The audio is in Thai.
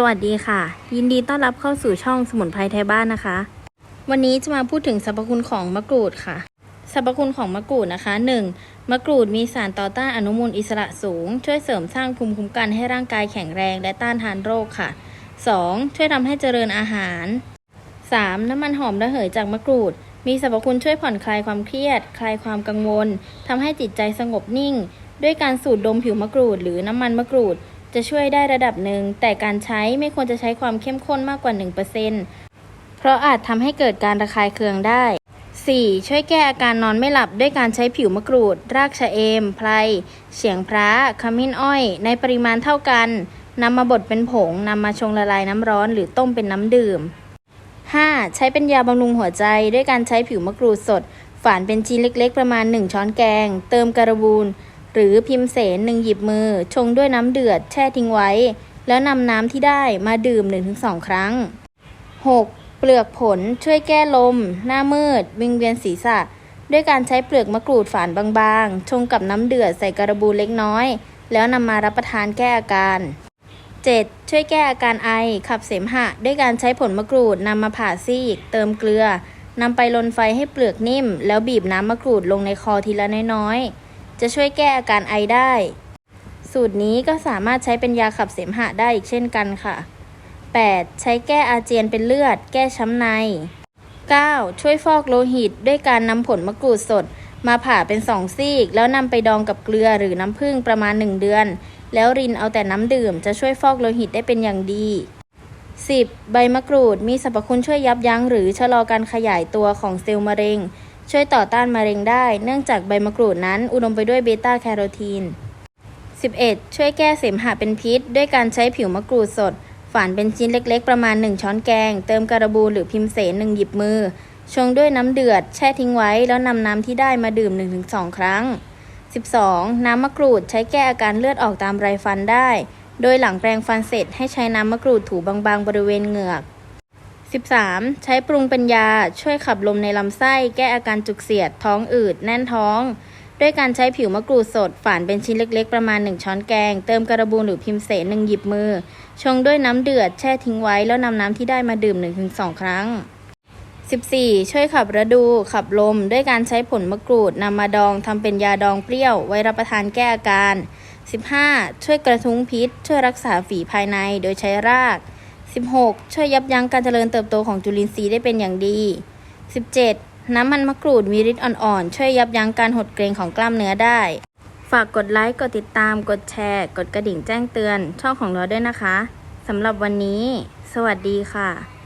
สวัสดีค่ะ ยินดีต้อนรับเข้าสู่ช่องสมุนไพรไทยบ้านนะคะ วันนี้จะมาพูดถึงสรรพคุณของมะกรูดค่ะ สรรพคุณของมะกรูดนะคะ 1. มะกรูดมีสารต่อต้านอนุมูลอิสระสูง ช่วยเสริมสร้างภูมิคุ้มกันให้ร่างกายแข็งแรงและต้านทานโรคค่ะ 2. ช่วยทำให้เจริญอาหาร 3. น้ำมันหอมระเหยจากมะกรูด มีสรรพคุณช่วยผ่อนคลายความเครียด คลายความกังวลทำให้จิตใจสงบนิ่ง ด้วยการสูดดมผิวมะกรูด หรือน้ำมันมะกรูด จะช่วยได้ระดับหนึ่ง แต่การใช้ไม่ควรจะใช้ความเข้มข้นมากกว่า 1%เพราะอาจทำให้เกิดการระคายเคืองได้ 4. ช่วยแก้อาการนอนไม่หลับด้วยการใช้ผิวมะกรูด รากชะเอม ไพร เฉียงพระขมิ้นอ้อย ในปริมาณเท่ากันนำมาบดเป็นผงนำมาชงละลายน้ำร้อนหรือต้มเป็นน้ำดื่ม 5. ใช้เป็นยาบำรุงหัวใจด้วยการใช้ผิวมะกรูดสด ฝานเป็นชิ้นเล็ก ๆ ประมาณ 1 ช้อนแกง เติมการบูน หรือพิมเสนหนึ่งหยิบมือ ชงด้วยน้ำเดือดแช่ทิ้งไว้ แล้วนำน้ำที่ได้มาดื่ม 1-2 ครั้ง 6. เปลือกผลช่วยแก้ลม หน้ามืด วิงเวียนศีรษะ ด้วยการใช้เปลือกมะกรูดฝานบางๆ ชงกับน้ำเดือดใส่การบูเล็กน้อย แล้วนำมารับประทานแก้อาการ 7. ช่วยแก้อาการไอขับเสมหะ ด้วยการใช้ผลมะกรูดนำมาผ่าซีก เติมเกลือนำไปลนไฟให้เปลือกนิ่ม แล้วบีบน้ำมะกรูดลงในคอทีละน้อยๆ จะช่วยแก้อาการไอได้ สูตรนี้ก็สามารถใช้เป็นยาขับเสมหะได้อีกเช่นกันค่ะ 8. ใช้แก้อาเจียนเป็นเลือด แก้ช้ำใน 9. ช่วยฟอกโลหิต ด้วยการนำผลมะกรูดสด มาผ่าเป็นสองซีก แล้วนำไปดองกับเกลือหรือน้ำผึ้งประมาณ 1 เดือน แล้วรินเอาแต่น้ำดื่มจะช่วยฟอกโลหิตได้เป็นอย่างดี 10. ใบมะกรูดมีสรรพคุณช่วยยับยั้งหรือชะลอการขยายตัวของเซลล์มะเร็ง ช่วยต่อต้านมะเร็งได้ เนื่องจากใบมะกรูดนั้น อุดมไปด้วยเบต้าแคโรทีน 11. ช่วยแก้เสมหะเป็นพิษ ด้วยการใช้ผิวมะกรูดสด ฝานเป็นชิ้นเล็กๆ ประมาณ 1 ช้อนแกง เติมการบูหรือพิมเสนหนึ่งหยิบมือ ชงด้วยน้ำเดือด แช่ทิ้งไว้ แล้วนำน้ำที่ได้มาดื่ม 1-2 ครั้ง 12. น้ำมะกรูดใช้แก้อาการเลือดออกตามไรฟันได้ โดยหลังแปรงฟันเสร็จให้ใช้น้ำมะกรูดถูบางๆ บริเวณเหงือก 13. ใช้ปรุงเป็นยาช่วยขับลมในลำไส้ แก้อาการจุกเสียด ท้องอืด แน่นท้อง ด้วยการใช้ผิวมะกรูดสด ฝานเป็นชิ้นเล็กๆ ประมาณ 1 ช้อนแกง เติมการบูนหรือพิมเสนหนึ่งหยิบมือ ชงด้วยน้ำเดือด แช่ทิ้งไว้ แล้วนำน้ำที่ได้มาดื่ม 1-2 ครั้ง 14. ช่วยขับระดูขับลม ด้วยการใช้ผลมะกรูดนำมาดองทำเป็นยาดองเปรี้ยว ไว้รับประทานแก้อาการ 15. ช่วยกระทุ้งพิษ ช่วยรักษาฝีภายในโดยใช้ราก 16. ช่วยยับยั้งการเจริญเติบโตของจุลินทรีย์ได้เป็นอย่างดี 17. น้ำมันมะกรูดมีฤทธิ์อ่อนๆ ช่วยยับยั้งการหดเกร็งของกล้ามเนื้อได้ ฝากกดไลค์ กดติดตาม กดแชร์ กดกระดิ่งแจ้งเตือน ช่องของเราด้วยนะคะ สำหรับวันนี้ สวัสดีค่ะ